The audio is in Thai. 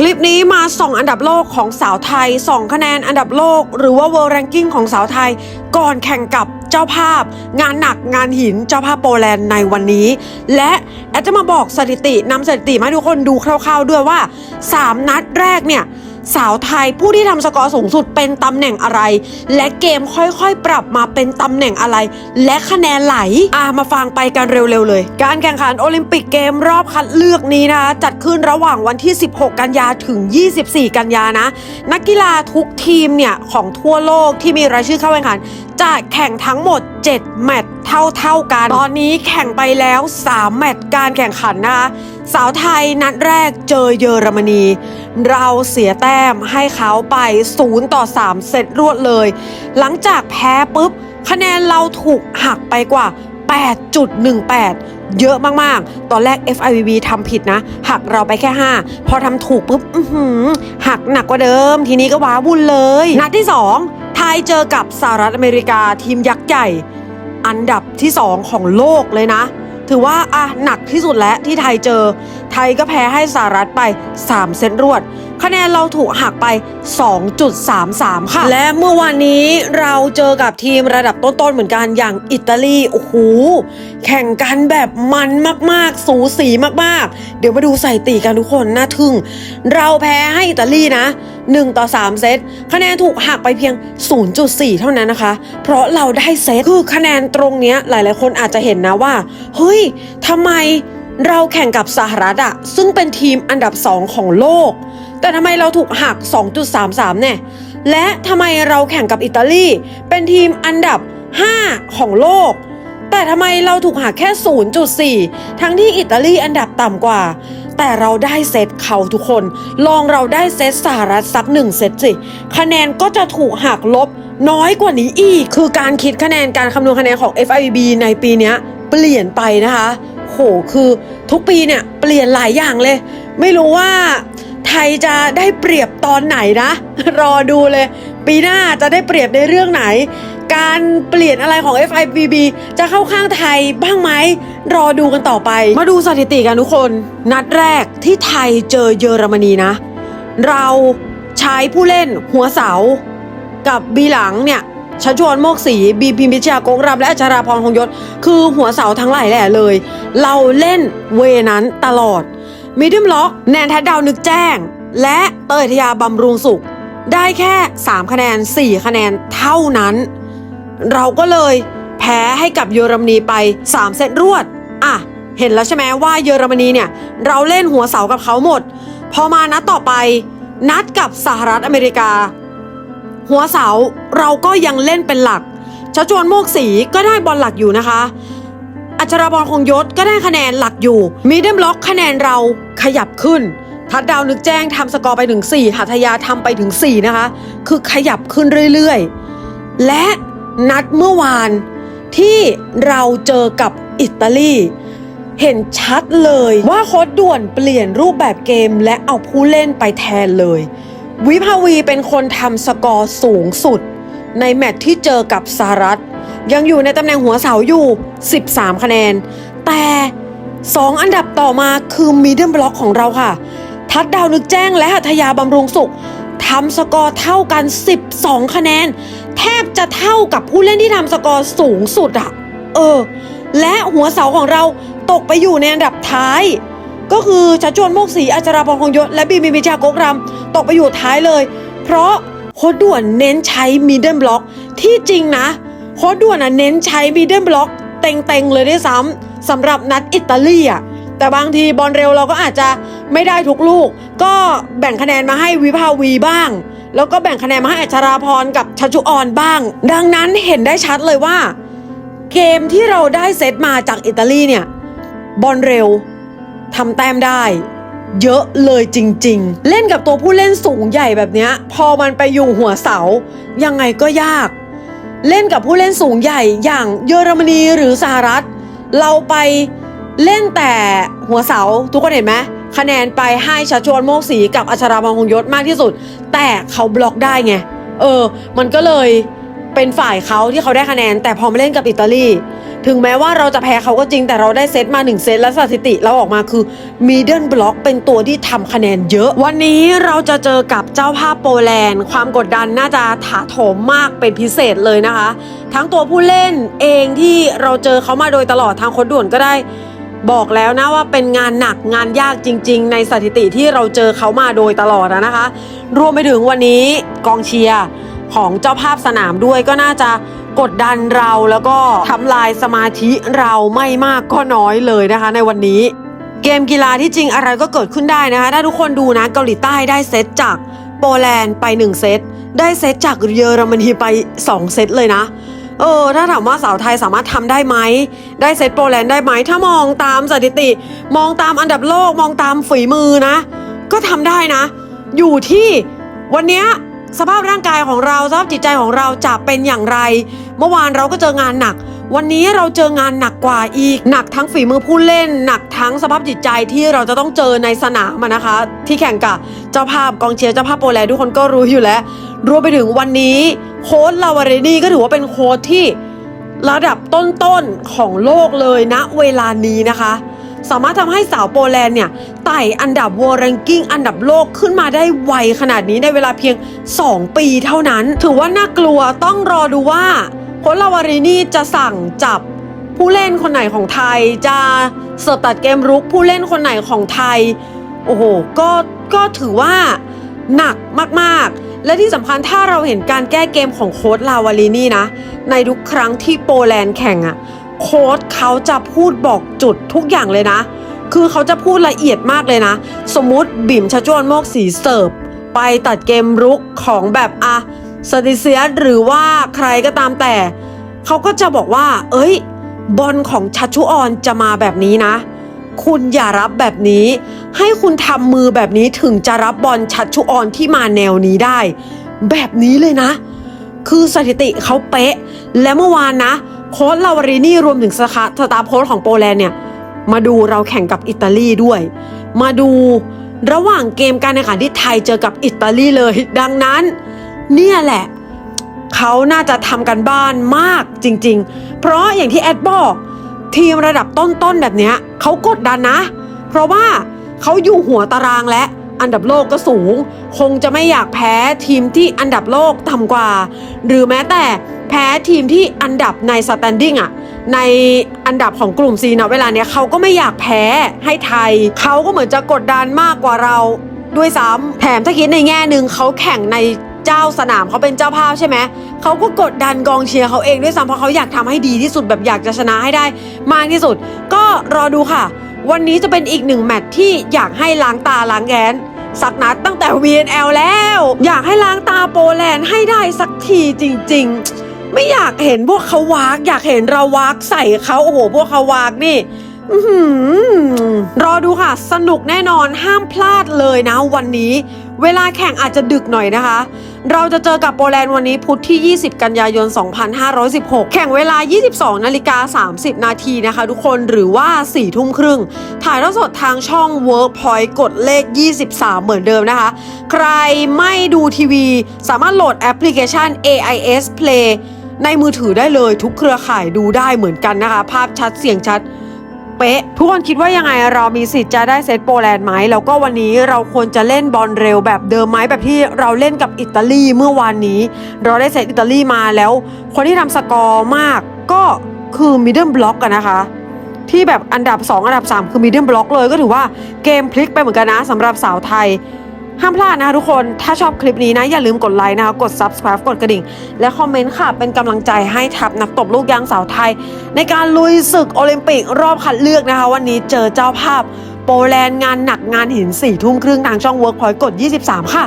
คลิปนี้มาส่องอันดับโลกของสาวไทยส่องคะแนนอันดับโลก หรือว่า World Ranking ของสาวไทย ก่อนแข่งกับเจ้าภาพ งานหนักงานหินเจ้าภาพโปแลนด์ในวันนี้ และแอดจะมาบอกสถิตินำสถิติมาให้ทุกคนดูคร่าวๆด้วยว่า 3 นัดแรกเนี่ย สาวไทยผู้ที่ทำสกอร์สูงสุดเป็นตำแหน่งอะไร และเกมค่อยๆ ปรับมาเป็นตำแหน่งอะไร และคะแนนไหลอ่ามาฟังไปกันเร็วๆเลย การแข่งขันโอลิมปิกเกมรอบคัดเลือกนี้นะคะจัดขึ้นระหว่างวันที่ 16 กันยาถึง 24 กันยานะ นักกีฬาทุกทีมเนี่ยของทั่วโลกที่มีรายชื่อเข้าแข่งขันจะแข่งทั้งหมด 7 แมตช์ เท่าๆกัน ตอนนี้แข่งไปแล้ว 3 แมตช์การแข่งขันนะคะสาวไทยนัดแรกเจอเยอรมนี เราเสียแต้มให้เขาไป 0 ต่อ 3 เซตรวดเลย หลังจากแพ้ปุ๊บ คะแนนเราถูกหักไปกว่า 8.18 เยอะมาก ๆ ตอนแรก FIVB ทำผิดนะ หักเราไปแค่ 5 พอทำถูกปุ๊บหักหนักกว่าเดิม ทีนี้ก็ว้าวุ่นเลย นัดที่ 2 ไทยเจอกับสหรัฐอเมริกาทีมยักษ์ใหญ่ อันดับที่ 2 ของโลกเลยนะ ถือว่าอะหนักที่สุดแล้วที่ไทยเจอ ไทยก็แพ้ให้สหรัฐไป 3 เซตรวด คะแนนเราถูกหักไป 2.33 ค่ะ และเมื่อวานนี้เราเจอกับทีมระดับต้นๆเหมือนกันอย่างอิตาลี โอ้โห แข่งกันแบบมันมากๆ สูสีมากๆ เดี๋ยวมาดูใสถิติกันทุกคน น่าทึ่ง เราแพ้ให้อิตาลีนะ 1 ต่อ 3 เซต คะแนนถูกหักไปเพียง 0.4 เท่านั้นนะคะ เพราะเราได้เซต คือคะแนนตรงเนี้ยหลายๆ คนอาจจะเห็นนะว่า เฮ้ยทำไมเราแข่งกับสหรัฐอะซึ่งเป็นทีมอันดับ2ของโลก แต่ทำไมเราถูกหัก 2.33 เนี่ย และทำไมเราแข่งกับอิตาลี เป็นทีมอันดับ 5 ของโลก แต่ทำไมเราถูกหักแค่ 0.4 ทั้งที่อิตาลีอันดับต่ำกว่า แต่เราได้เซตเขาทุกคน ลองเราได้เซตสหรัฐสักหนึ่งเซตสิ คะแนนก็จะถูกหักลบน้อยกว่านี้อีก คือการคิดคะแนนการคำนวณคะแนนของ fib ในปีนี้เปลี่ยนไปนะคะ โห คือทุกปีเนี่ยเปลี่ยนหลายอย่างเลย ไม่รู้ว่า ไทยจะได้เปรียบตอนไหนนะ รอดูเลย ปีหน้าจะได้เปรียบในเรื่องไหน การเปลี่ยนอะไรของ FIVB จะเข้าข้างไทยบ้างไหม รอดูกันต่อไป มาดูสถิติกันทุกคน นัดแรกที่ไทยเจอเยอรมนีนะ เราใช้ผู้เล่นหัวเสา กับบีหลังเนี่ยชัชวนโมกศรีบีพิมพิชยากงรำและอัชราพรคงยศ คือหัวเสาทั้งหลายแหล่เลย เราเล่นเวนั้นตลอด มิดเดิลล็อกแนนทัดดาวนึกแจ้ง และเตยทยาบำรุงสุข ได้แค่ 3 คะแนน 4 คะแนนเท่านั้น เราก็เลยแพ้ให้กับเยอรมนีไป 3 เซตรวด อะ เห็นแล้วใช่ไหมว่าเยอรมนีเนี่ย เราเล่นหัวเสากับเขาหมด พอมานัดต่อไป นัดกับสหรัฐอเมริกา หัวเสาเราก็ยังเล่นเป็นหลักชัชวนโมกศีก็ได้บอลหลักอยู่นะคะ อัชราบอลคงยศก็ได้คะแนนหลักอยู่มีเดิมล็อกคะแนนเราขยับขึ้น ทัดดาวนึกแจ้งทำสกอร์ไปถึง 4หัตยาทำไปถึง 4 นะคะ คือขยับขึ้นเรื่อยๆ และนัดเมื่อวานที่เราเจอกับอิตาลีเห็นชัดเลยว่าโค้ดด่วนเปลี่ยนรูปแบบเกมและเอาผู้เล่นไปแทนเลย วิภาวีเป็นคนทำสกอร์สูงสุด ในแมตช์ที่เจอกับสหรัฐ ยังอยู่ในตำแหน่งหัวเสาอยู่ 13 คะแนน แต่ 2 อันดับต่อมาคือมีเดิลบล็อกของเราค่ะ ทัดดาวนึกแจ้งและหัตยาบำรุงสุขทำสกอร์เท่ากัน 12 คะแนน แทบจะเท่ากับผู้เล่นที่ทำสกอร์สูงสุดอะเออ และหัวเสาของเราตกไปอยู่ในอันดับท้าย ก็คือชัชวนโมกศรีอัจราพรคงยศ และบีมีวิชากกรำตกไปอยู่ท้ายเลย เพราะโคดด่วนเน้นใช้มีเดิลบล็อกที่จริงนะ โค้ดด่วนอะเน้นใช้มีเดิลบล็อกเต็งๆเลยด้วยซ้ำสำหรับนัดอิตาลีอะแต่บางทีบอลเร็วเราก็อาจจะไม่ได้ทุกลูก ก็แบ่งคะแนนมาให้วิภาวีบ้าง แล้วก็แบ่งคะแนนมาให้อัชราพรกับชัชุออนบ้าง ดังนั้นเห็นได้ชัดเลยว่า เกมที่เราได้เซตมาจากอิตาลีเนี่ยบอลเร็วทำแต้มได้ เยอะเลยจริง ๆ เล่นกับตัวผู้เล่นสูงใหญ่แบบนี้พอมันไปอยู่หัวเสา ยังไงก็ยาก เล่นกับผู้เล่นสูงใหญ่อย่างเยอรมนีหรือสหรัฐ เราไปเล่นแต่หัวเสาทุกคนเห็นไหมคะแนนไปให้ชัชวนโมกศีกับอัชราบงคงยศมากที่สุด แต่เขาบล็อกได้ไง เออ มันก็เลย เป็นฝ่ายเขาที่เขาได้คะแนน แต่พอมาเล่นกับอิตาลี ถึงแม้ว่าเราจะแพ้เขาก็จริงแต่เราได้เซตมา1เซตและสถิติเราออกมาคือมีเดิลบล็อกเป็นตัวที่ทำคะแนนเยอะ วันนี้เราจะเจอกับเจ้าภาพโปแลนด์ ความกดดันน่าจะถาโถมมากเป็นพิเศษเลยนะคะ ทั้งตัวผู้เล่นเองที่เราเจอเขามาโดยตลอดทางคนด่วนก็ได้บอกแล้วนะว่าเป็นงานหนักงานยากจริง ๆ ในสถิติที่เราเจอเขามาโดยตลอดอะนะคะ รวมไปถึงวันนี้กองเชียร์ ของเจ้าภาพสนามด้วยก็น่าจะกดดันเราแล้วก็ทำลายสมาธิเราไม่มากก็น้อยเลยนะคะ ในวันนี้ เกมกีฬาที่จริงอะไรก็เกิดขึ้นได้นะคะ ถ้าทุกคนดูนะเกาหลีใต้ได้เซตจากโปแลนด์ไป 1 เซต ได้เซตจากเยอรมนีไป 2 เซตเลยนะเออถ้าถามว่าสาวไทยสามารถทำได้ไหม ได้เซตโปแลนด์ได้ไหม ถ้ามองตามสถิติ มองตามอันดับโลกมองตามฝีมือนะ ก็ทำได้นะ อยู่ที่วันนี้ สภาพร่างกายของเราสภาพจิตใจของเราจะเป็นอย่างไร เมื่อวานเราก็เจองานหนัก วันนี้เราเจองานหนักกว่าอีก หนักทั้งฝีมือผู้เล่น หนักทั้งสภาพจิตใจที่เราจะต้องเจอในสนามนะคะ ที่แข่งกับเจ้าภาพกองเชียร์เจ้าภาพโปแลนด์ทุกคนก็รู้อยู่แล้ว รวมไปถึงวันนี้โค้ชลาวาเรนีก็ถือว่าเป็นโค้ชที่ระดับต้นๆของโลกเลยณเวลานี้นะคะ สามารถทำให้สาวโปแลนด์เนี่ยไต่อันดับ World Ranking อันดับโลกขึ้นมาได้ไวขนาดนี้ในเวลาเพียง 2 ปีเท่านั้น ถือว่าน่ากลัวต้องรอดูว่าโคลาวารินีจะสั่งจับผู้เล่นคนไหนของไทย จะเสิร์ฟตัดเกมรุกผู้เล่นคนไหนของไทย โอ้โหก็ก็ถือว่าหนักมากๆ และที่สำคัญถ้าเราเห็นการแก้เกมของโค้ชลาวารินี่นะ ในทุกครั้งที่โปแลนด์แข่งอะ โค้ชเขาจะพูดบอกจุดทุกอย่างเลยนะ คือเขาจะพูดละเอียดมากเลยนะ สมมุติบิ่มชะจวนโมกสีเสิร์ฟไปตัดเกมรุกของแบบอะสติเซียสหรือว่าใครก็ตามแต่ เขาก็จะบอกว่า เอ้ย บอลของชัชชุออนจะมาแบบนี้นะ คุณอย่ารับแบบนี้ ให้คุณทำมือแบบนี้ถึงจะรับบอลชัชชุออนที่มาแนวนี้ได้ แบบนี้เลยนะ คือสถิติเขาเป๊ะ และเมื่อวานนะ โค้ชลาวารินีรวมถึงสตาสตาร์โค้ชของโปแลนด์เนี่ย มาดูเราแข่งกับอิตาลีด้วย มาดูระหว่างเกมการแข่งขันที่ไทยเจอกับอิตาลีเลย ดังนั้น เนี่ยแหละ เขาน่าจะทำกันบ้านมากจริง ๆ เพราะอย่างที่แอดบอก ทีมระดับต้นๆแบบเนี้ยเขากดดันนะ เพราะว่าเขาอยู่หัวตารางและอันดับโลกก็สูง คงจะไม่อยากแพ้ทีมที่อันดับโลกต่ำกว่า หรือแม้แต่แพ้ทีมที่อันดับในสแตนดิ้งอะในอันดับของกลุ่ม C นะเวลาเนี้ยเขาก็ไม่อยากแพ้ให้ไทย เขาก็เหมือนจะกดดันมากกว่าเราด้วยซ้ำแถมถ้าคิดในแง่หนึ่งเขาแข่งในเจ้าสนามเขาเป็นเจ้าภาพใช่ไหมเขาก็กดดันกองเชียร์เขาเองด้วยซ้ำเพราะเขาอยากทำให้ดีที่สุดแบบอยากจะชนะให้ได้ มากที่สุด ก็รอดูค่ะ วันนี้จะเป็นอีกหนึ่งแมตช์ที่อยากให้ล้างตาล้างแกน สักนัดตั้งแต่ VNL แล้ว อยากให้ล้างตาโปแลนด์ให้ได้สักทีจริง ๆ ไม่อยากเห็นพวกเขาวาก อยากเห็นเราวากใส่เขาโอ้โหพวกเขาวากนี่รอดูค่ะ สนุกแน่นอนห้ามพลาดเลยนะวันนี้ เวลาแข่งอาจจะดึกหน่อยนะคะ เราจะเจอกับโปแลนด์วันนี้พุธที่ 20 กันยายน 2516 แข่งเวลา 22 นาฬิกา 30 นาทีนะคะทุกคนหรือว่า 4 ทุ่มครึ่ง ถ่ายทอดสดทางช่อง Workpoint กดเลข 23 เหมือนเดิมนะคะ ใครไม่ดูทีวี สามารถโหลดแอปพลิเคชัน AIS Play ในมือถือได้เลยทุกเครือข่ายดูได้เหมือนกันนะคะ ภาพชัดเสียงชัด เป๊ะ ทุกคนคิดว่ายังไงเรามีสิทธิ์จะได้เซตโปแลนด์ไหมแล้วก็วันนี้เราควรจะเล่นบอลเร็วแบบเดิมไหมแบบที่เราเล่นกับอิตาลีเมื่อวานนี้ เราได้เซตอิตาลีมาแล้ว คนที่ทำสกอร์มากก็คือมิดเดิลบล็อกกันนะคะที่แบบอันดับ 2 อันดับ 3 คือมิดเดิลบล็อกเลยก็ถือว่าเกมพลิกไปเหมือนกันนะสำหรับสาวไทย ห้ามพลาดนะคะทุกคน ถ้าชอบคลิปนี้นะ อย่าลืมกดไลค์นะคะ กด subscribe กดกระดิ่ง และคอมเมนต์ค่ะ เป็นกำลังใจให้ทัพนักตบลูกยางสาวไทย ในการลุยศึกโอลิมปิกรอบคัดเลือกนะคะ วันนี้เจอเจ้าภาพ โปแลนด์งานหนักงานหิน4ทุ่มครึ่งทางช่อง Workpoint กด 23 ค่ะ